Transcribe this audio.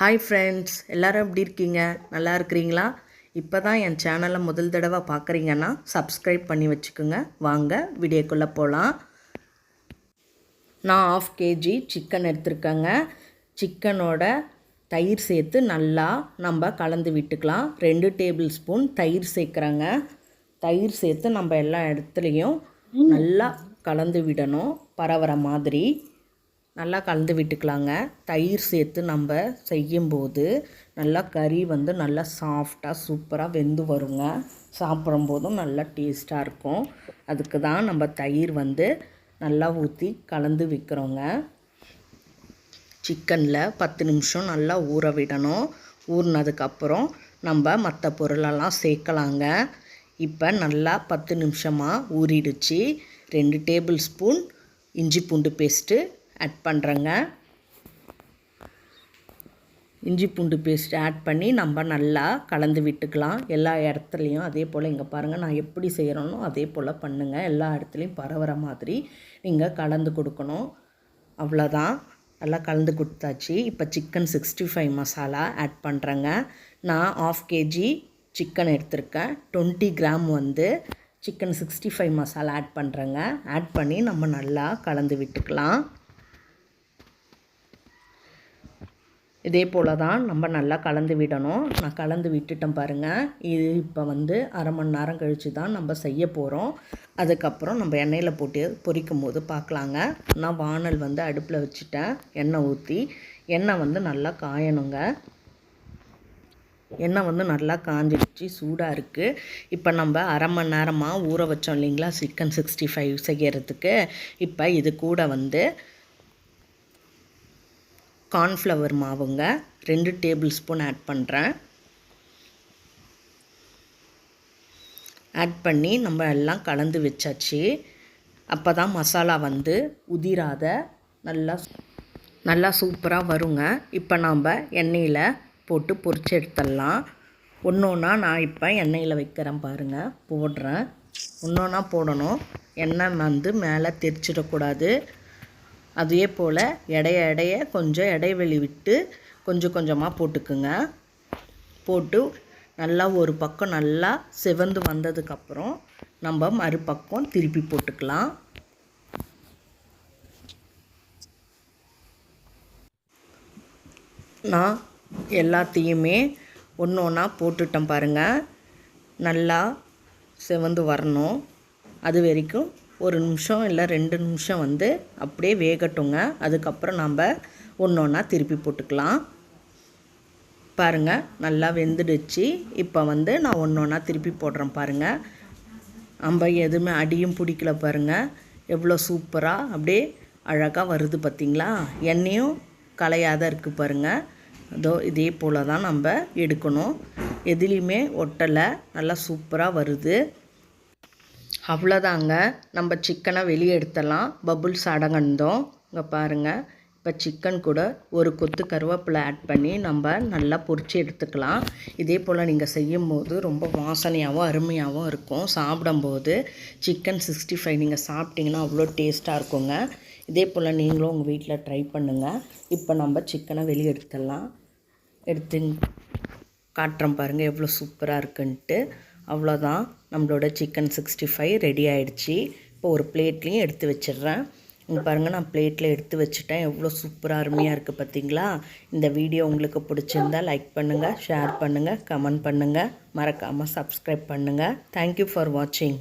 Hi friends எல்லாரும் எப்படி இருக்கீங்க? நல்லா இருக்கிறீங்களா? இப்போ தான் என் சேனலை முதல் தடவை பார்க்குறீங்கன்னா சப்ஸ்கிரைப் பண்ணி வச்சுக்கோங்க. வாங்க வீடியோக்குள்ளே போகலாம் நான் ஆஃப் கேஜி சிக்கன் எடுத்திருக்கேங்க. சிக்கனோட தயிர் சேர்த்து நல்லா நம்ம கலந்து விட்டுக்கலாம். ரெண்டு டேபிள் ஸ்பூன் தயிர் சேர்க்குறேங்க. தயிர் சேர்த்து நம்ம எல்லா இடத்துலையும் நல்லா கலந்து விடணும். பரவற மாதிரி. நல்லா கலந்து விட்டுக்கலாங்க. தயிர் சேர்த்து நம்ம செய்யும்போது நல்லா கறி வந்து நல்லா சாஃப்டாக சூப்பராக வெந்து வருங்க. சாப்பிடும்போதும் நல்லா டேஸ்ட்டாக இருக்கும். அதுக்கு தான் நம்ம தயிர் வந்து நல்லா ஊற்றி கலந்து விற்கிறோங்க சிக்கனில் பத்து நிமிஷம் நல்லா ஊற விடணும். ஊறினதுக்கப்புறம் நம்ம மற்ற பொருளெல்லாம் சேர்க்கலாங்க. இப்போ நல்லா பத்து நிமிஷமாக ஊறிடுச்சு. ரெண்டு டேபிள் ஸ்பூன் இஞ்சி பூண்டு பேஸ்ட்டு ஆட் பண்ணுறேங்க இஞ்சி பூண்டு பேஸ்ட் ஆட் பண்ணி நம்ம நல்லா கலந்து விட்டுக்கலாம். எல்லா இடத்துலையும் அதே போல் இங்கே பாருங்கள் நான் எப்படி செய்கிறோனோ அதே போல் பண்ணுங்கள் எல்லா இடத்துலையும் பரவுற மாதிரி நீங்கள் கலந்து கொடுக்கணும். அவ்வளோதான் நல்லா கலந்து கொடுத்தாச்சு. இப்போ chicken sixty five masala add பண்ணுறேங்க நான் ஆஃப் கேஜி சிக்கன் எடுத்திருக்கேன். டுவெண்ட்டி கிராம் வந்து chicken sixty five masala add பண்ணுறேங்க ஆட் பண்ணி நம்ம நல்லா கலந்து விட்டுக்கலாம். இதே போல் தான் நம்ம நல்லா கலந்து விடணும். நான் கலந்து விட்டுட்டேன் பாருங்கள் இது இப்போ வந்து அரை மணி நேரம் கழித்து தான் நம்ம செய்ய போகிறோம் அதுக்கப்புறம் நம்ம எண்ணெயில் போட்டு பொரிக்கும் போது பார்க்கலாங்க நான் வானல் வந்து அடுப்பில் வச்சுட்டேன். எண்ணெய் ஊற்றி எண்ணெய் வந்து நல்லா காயணுங்க. எண்ணெய் வந்து நல்லா காஞ்சிடுச்சு சூடாக இருக்குது இப்போ நம்ம அரை மணி நேரமாக ஊற வச்சோம் இல்லைங்களா? சிக்கன் சிக்ஸ்டி ஃபைவ் செய்கிறதுக்கு இப்போ இது கூட வந்து கார்ன்ஃப்ளவர் மாவுங்க. ரெண்டு டேபிள் ஸ்பூன் ஆட் பண்ணுறேன் ஆட் பண்ணி நம்ம எல்லாம் கலந்து வச்சாச்சு. அப்போ தான் மசாலா வந்து உதிராத நல்லா நல்லா சூப்பராக வருங்க. இப்போ நாம் எண்ணெயில் போட்டு பொரிச்சு எடுத்துடலாம். ஒன்று ஒன்றா நான் இப்போ எண்ணெயில் வைக்கிறேன் பாருங்கள் போடுறேன். ஒன்று ஒன்றா போடணும். எண்ணெய் வந்து மேலே தெரிச்சிடக்கூடாது அதே போல் எடைய எடைய கொஞ்சம் இடைவெளி விட்டு கொஞ்சம் கொஞ்சமாக போட்டுக்குங்க. போட்டு நல்லா ஒரு பக்கம் நல்லா செவந்து வந்ததுக்கப்புறம் நம்ம மறுபக்கம் திருப்பி போட்டுக்கலாம். நான் எல்லாத்தையுமே ஒன்று ஒன்றா போட்டுட்டேன் பாருங்கள் நல்லா செவந்து வரணும். அது வரைக்கும் ஒரு நிமிஷம் இல்லை ரெண்டு நிமிஷம் வந்து அப்படியே வேகட்டுங்க. அதுக்கப்புறம் நம்ம ஒன்று ஒன்றா திருப்பி போட்டுக்கலாம். பாருங்கள் நல்லா வெந்துடுச்சு. இப்போ வந்து நான் ஒன்று ஒன்றா திருப்பி போடுறேன் பாருங்கள் நம்ம எதுவுமே அடியும் பிடிக்கல பாருங்கள் எவ்வளோ சூப்பராக அப்படியே அழகாக வருது பார்த்திங்களா எண்ணெயும் கலையாத இருக்குது பாருங்கள் அதோ இதே போல் தான் நம்ம எடுக்கணும். எதுலேயுமே ஒட்டலை. நல்லா சூப்பராக வருது. அவ்வளோதாங்க. நம்ம சிக்கனை வெளியே எடுத்துடலாம் பபுள்ஸ் அடங்கந்தோம். இங்கே பாருங்கள் இப்போ சிக்கன் கூட ஒரு கொத்து கருவேப்பிலை ஆட் பண்ணி நம்ம நல்லா பொரித்து எடுத்துக்கலாம். இதே போல் நீங்கள் செய்யும் போது ரொம்ப வாசனையாகவும் அருமையாகவும் இருக்கும். சாப்பிடும்போது சிக்கன் சிக்ஸ்டி ஃபைவ் நீங்கள் சாப்பிட்டிங்கன்னா அவ்வளோ டேஸ்ட்டாக இருக்குங்க. இதே போல் நீங்களும் உங்கள் வீட்டில் ட்ரை பண்ணுங்கள் இப்போ நம்ம சிக்கனை வெளியே எடுத்துடலாம் எடுத்து காட்டுறோம் பாருங்கள் எவ்வளோ சூப்பராக இருக்குன்ட்டு. அவ்வளோதான். நம்மளோட சிக்கன் சிக்ஸ்டி ஃபைவ் ரெடி ஆகிடுச்சி இப்போ ஒரு பிளேட்லேயும் எடுத்து வச்சிடுறேன். இங்கே பாருங்கள் நான் பிளேட்டில் எடுத்து வச்சுட்டேன். எவ்வளோ சூப்பராக அருமையாக இருக்குது பார்த்தீங்களா? இந்த வீடியோ உங்களுக்கு பிடிச்சிருந்தா லைக் பண்ணுங்கள் ஷேர் பண்ணுங்கள் கமெண்ட் பண்ணுங்கள் மறக்காமல் சப்ஸ்கிரைப் பண்ணுங்கள் தேங்க்யூ ஃபார் வாட்சிங்